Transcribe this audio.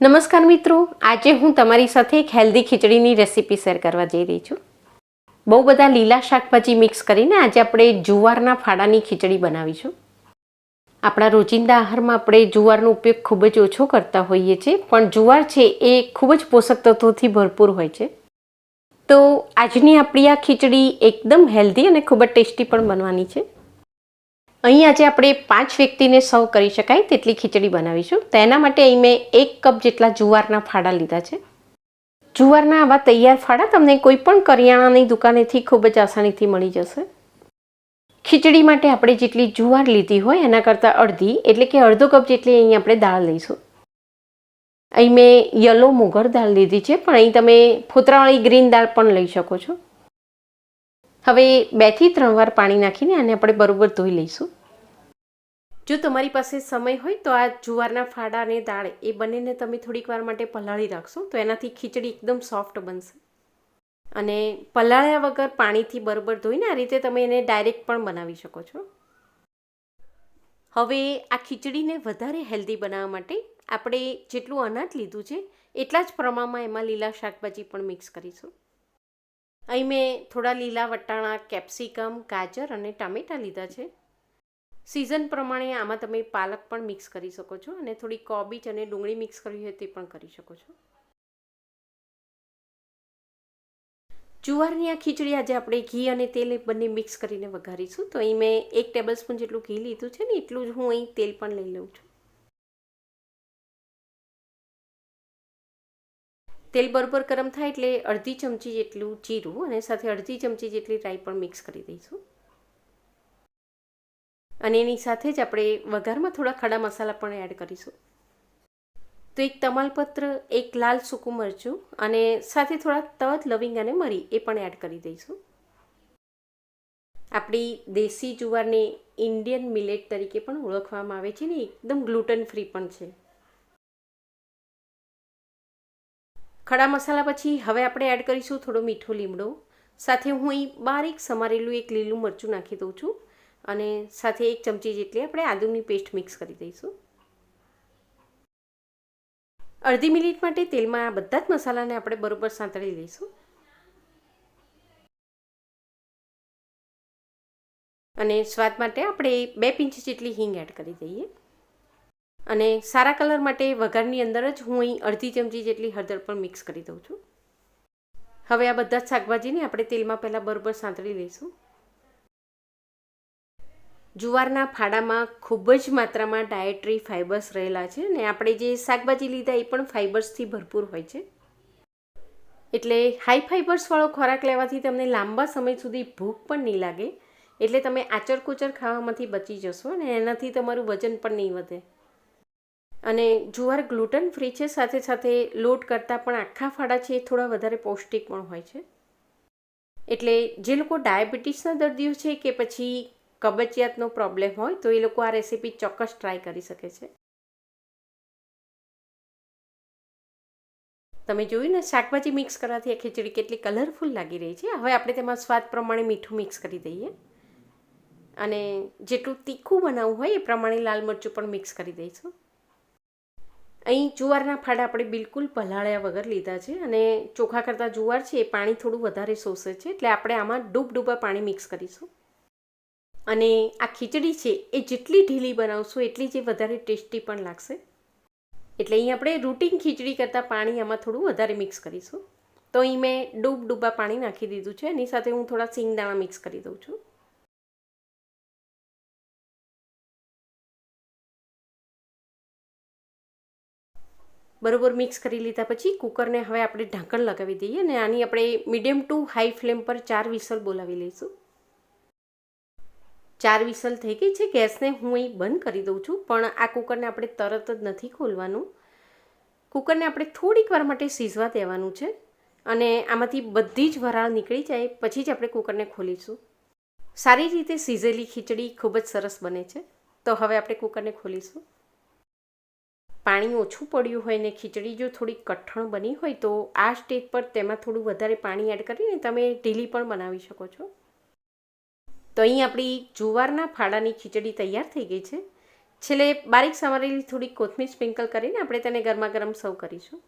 નમસ્કાર મિત્રો, આજે હું તમારી સાથે એક હેલ્ધી ખીચડીની રેસીપી શેર કરવા જઈ રહી છું. બહુ બધા લીલા શાકભાજી મિક્સ કરીને આજે આપણે જુવારના ફાડાની ખીચડી બનાવીશું. આપણા રોજિંદા આહારમાં આપણે જુવારનો ઉપયોગ ખૂબ જ ઓછો કરતા હોઈએ છીએ, પણ જુવાર છે એ ખૂબ જ પોષક તત્વોથી ભરપૂર હોય છે. તો આજની આપણી આ ખીચડી એકદમ હેલ્ધી અને ખૂબ જ ટેસ્ટી પણ બનવાની છે. અહીં આજે આપણે પાંચ વ્યક્તિને સર્વ કરી શકાય તેટલી ખીચડી બનાવીશું. તો એના માટે અહીં મેં એક કપ જેટલા જુવારના ફાડા લીધા છે. જુવારના આવા તૈયાર ફાડા તમને કોઈ પણ કરિયાણાની દુકાનેથી ખૂબ જ આસાનીથી મળી જશે. ખીચડી માટે આપણે જેટલી જુવાર લીધી હોય એના કરતાં અડધી, એટલે કે અડધો કપ જેટલી અહીં આપણે દાળ લઈશું. અહીં મેં યલો મુગર દાળ લીધી છે, પણ અહીં તમે ફોતરાવાળી ગ્રીન દાળ પણ લઈ શકો છો. હવે બેથી ત્રણ વાર પાણી નાખીને આને આપણે બરોબર ધોઈ લઈશું. જો તમારી પાસે સમય હોય તો આ જુવારના ફાડા અને દાળ એ બંનેને તમે થોડીક વાર માટે પલાળી રાખશો તો એનાથી ખીચડી એકદમ સોફ્ટ બનશે. અને પલાળ્યા વગર પાણીથી બરોબર ધોઈને આ રીતે તમે એને ડાયરેક્ટ પણ બનાવી શકો છો. હવે આ ખીચડીને વધારે હેલ્ધી બનાવવા માટે આપણે જેટલું અનાજ લીધું છે, એટલા જ પ્રમાણમાં એમાં લીલા શાકભાજી પણ મિક્સ કરીશું. અહીં મેં થોડા લીલા વટાણા, કેપ્સિકમ, ગાજર અને ટામેટાં લીધા છે. સિઝન પ્રમાણે આમાં તમે પાલક પણ મિક્સ કરી શકો છો અને થોડી કોબીજ અને ડુંગળી મિક્સ કરવી હોય તે પણ કરી શકો છો. જુવારની આ ખીચડી આજે આપણે ઘી અને તેલ બંને મિક્સ કરીને વઘારીશું. તો અહીં મેં એક ટેબલ સ્પૂન જેટલું ઘી લીધું છે ને, એટલું જ હું અહીં તેલ પણ લઈ લઉં છું. તેલ બરોબર ગરમ થાય એટલે અડધી ચમચી જેટલું જીરું અને સાથે અડધી ચમચી જેટલી રાઈ પણ મિક્સ કરી દઈશું. અને એની સાથે જ આપણે વઘારમાં થોડા ખડા મસાલા પણ એડ કરીશું. તો એક તમાલપત્ર, એક લાલ સૂકું મરચું અને સાથે થોડા તજ, લવિંગ અને મરી એ પણ એડ કરી દઈશું. આપણી દેશી જુવારને ઇન્ડિયન મિલેટ તરીકે પણ ઓળખવામાં આવે છે ને, એકદમ ગ્લુટન ફ્રી પણ છે. ખડા મસાલા પછી હવે આપણે એડ કરીશું થોડો મીઠો લીમડો. સાથે હું અહીં બારીક સમારેલું એક લીલું મરચું નાખી દઉં છું અને સાથે એક ચમચી જેટલી આપણે આદુની પેસ્ટ મિક્સ કરી દઈશું. અડધી મિનિટ માટે તેલમાં આ બધા જ મસાલાને આપણે બરોબર સાંતળી લઈશું. અને સ્વાદ માટે આપણે બે પિંચ જેટલી હિંગ એડ કરી દઈએ. અને સારા કલર માટે વઘારની અંદર જ હું અહીં અડધી ચમચી જેટલી હળદર પણ મિક્સ કરી દઉં છું. હવે આ બધા જ શાકભાજીને આપણે તેલમાં પહેલાં બરોબર સાંતળી લઈશું. જુવારના ફાડામાં ખૂબ જ માત્રામાં ડાયટરી ફાઇબર્સ રહેલા છે અને આપણે જે શાકભાજી લીધા એ પણ ફાઇબર્સથી ભરપૂર હોય છે. એટલે હાઈ ફાઇબર્સવાળો ખોરાક લેવાથી તમને લાંબા સમય સુધી ભૂખ પણ નહીં લાગે. એટલે તમે આચર કુચર ખાવામાંથી બચી જશો અને એનાથી તમારું વજન પણ નહીં વધે. અને જુવાર ગ્લુટન ફ્રી છે, સાથે સાથે લોટ કરતાં પણ આખા ફાડા છે એ થોડા વધારે પૌષ્ટિક પણ હોય છે. એટલે જે લોકો ડાયાબિટીસના દર્દીઓ છે કે પછી કબજિયાતનો પ્રોબ્લેમ હોય તો એ લોકો આ રેસીપી ચોક્કસ ટ્રાય કરી શકે છે. તમે જોયું ને, શાકભાજી મિક્સ કરવાથી આ ખીચડી કેટલી કલરફુલ લાગી રહી છે. હવે આપણે તેમાં સ્વાદ પ્રમાણે મીઠું મિક્સ કરી દઈએ. અને જેટલું તીખું બનાવવું હોય એ પ્રમાણે લાલ મરચું પણ મિક્સ કરી દઈશું. અહીં જુવારના ફાડ આપણે બિલકુલ પલાળ્યા વગર લીધા છે અને ચોખા કરતાં જુવાર છે એ પાણી થોડું વધારે શોષે છે એટલે આપણે આમાં ડૂબ ડૂબા પાણી મિક્સ કરીશું. અને આ ખીચડી છે એ જેટલી ઢીલી બનાવશું એટલી જ વધારે ટેસ્ટી પણ લાગશે. એટલે અહીં આપણે રૂટીન ખીચડી કરતાં પાણી આમાં થોડું વધારે મિક્સ કરીશું. તો અહીં મેં ડૂબ ડૂબા પાણી નાખી દીધું છે. એની સાથે હું થોડા સિંગદાણા મિક્સ કરી દઉં છું. બરોબર મિક્સ કરી લીધા પછી કુકરને હવે આપણે ઢાંકણ લગાવી દઈએ અને આની આપણે મીડિયમ ટુ હાઈ ફ્લેમ પર ચાર વિસલ બોલાવી લઈશું. ચાર વિસલ થઈ ગઈ છે, ગેસને હું અહીં બંધ કરી દઉં છું, પણ આ કુકરને આપણે તરત જ નથી ખોલવાનું. કુકરને આપણે થોડીક વાર માટે સીઝવા દેવાનું છે અને આમાંથી બધી જ વરાળ નીકળી જાય, પછી જ આપણે કુકરને ખોલીશું. સારી રીતે સીઝેલી ખીચડી ખૂબ જ સરસ બને છે, તો હવે આપણે કુકરને ખોલીશું. પાણી ઓછું પડ્યું હોય ને ખીચડી જો થોડી કઠણ બની હોય તો આ સ્ટેજ પર તેમાં થોડું વધારે પાણી એડ કરીને તમે ઢીલી પણ બનાવી શકો છો. તો અહીં આપણી જુવારના ફાડાની ખીચડી તૈયાર થઈ ગઈ છે. છેલ્લે બારીક સમારેલી થોડી કોથમીર સ્પ્રિંકલ કરીને આપણે તેને ગરમા ગરમ સર્વ કરીશું.